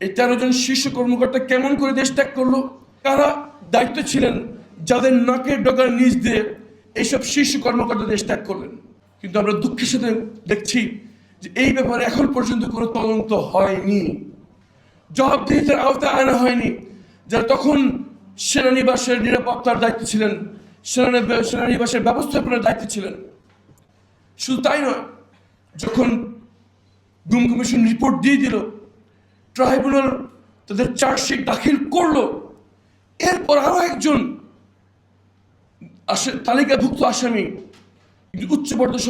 এই তেরো জন শীর্ষ কর্মকর্তা কেমন করে দেশ ত্যাগ করল? কারা দায়িত্ব ছিলেন? যাদের নাকের ডগার নিচ দিয়ে এইসব শীর্ষ কর্মকর্তা দেশ ত্যাগ করলেন। কিন্তু আমরা দুঃখের সাথে দেখছি যে এই ব্যাপারে এখন পর্যন্ত কোনো তদন্ত হয়নি। জবাবদিহিতার আওতায় আনা হয়নি। যারা তখন সেনানিবাসের নিরাপত্তার দায়িত্ব ছিলেন, সেনানি সেনানিবাসের ব্যবস্থাপনার দায়িত্ব ছিলেন। শুধু তাই নয়, যখন গুম কমিশন রিপোর্ট দিয়ে দিল ট্রাইব্যুনাল তাদের চার্জশিট দাখিল করল। এরপর আরও একজন তালিকাভুক্ত আসামি উচ্চপদস্থ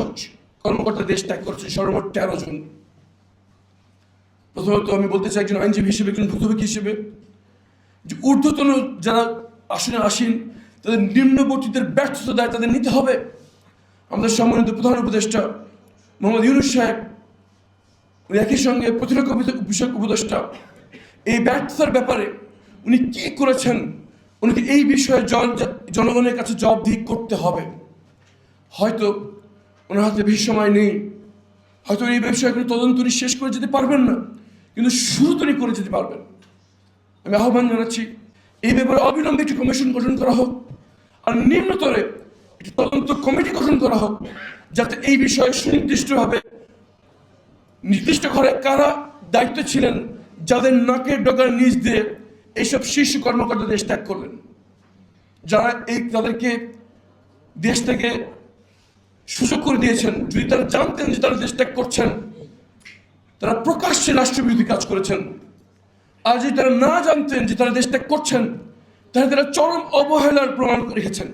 কর্মকর্তা দেশ ত্যাগ করছে, সর্বমোট তেরো জন। প্রথমত আমি বলতে চাই একজন আইনজীবী হিসেবে, একজন ভুক্তভোগী হিসেবে, যে ঊর্ধ্বতন যারা আসনে, আসেন, তাদের নিম্নবর্তীদের ব্যর্থতা দায় তাদের নিতে হবে। আমাদের সম্মানিত প্রধান উপদেষ্টা মোহাম্মদ ইউনুস সাহেব একই সঙ্গে প্রতিরক্ষা বিষ- বিষয়ক উপদেষ্টা। এই ব্যর্থতার ব্যাপারে উনি কি করেছেন? উনিকে এই বিষয়ে জন- জনগণের কাছে জবাবদিহি করতে হবে। হয়তো ওনার হাতে বেশি সময় নেই। হয়তো এই বিষয়ে কোনো তদন্ত উনি শেষ করে যেতে পারবেন না। কিন্তু শুরু তো উনি করে যেতে পারবেন। আমি আহ্বান জানাচ্ছি, এই ব্যাপারে অবিলম্বে একটি কমিশন গঠন করা হোক আর নিম্নতরে একটি তদন্ত কমিটি গঠন করা হোক, যাতে এই বিষয়ে সুনির্দিষ্টভাবে নির্দিষ্ট করে কারা দায়িত্ব ছিলেন, যাদের নাকের ডগার নিচ দিয়ে এইসব শীর্ষ কর্মকর্তা দেশ ত্যাগ করলেন। যারা এই তাদেরকে দেশ থেকে সুযোগ করে দিয়েছেন, যদি তারা জানতেন যে তারা দেশ ত্যাগ করছেন, তারা প্রকাশ্যে রাষ্ট্রবিরোধী কাজ করেছেন। আর যদি তারা না জানতেন যে তারা দেশ ত্যাগ করছেন, তাহলে তারা চরম অবহেলার প্রমাণ রেখেছেন।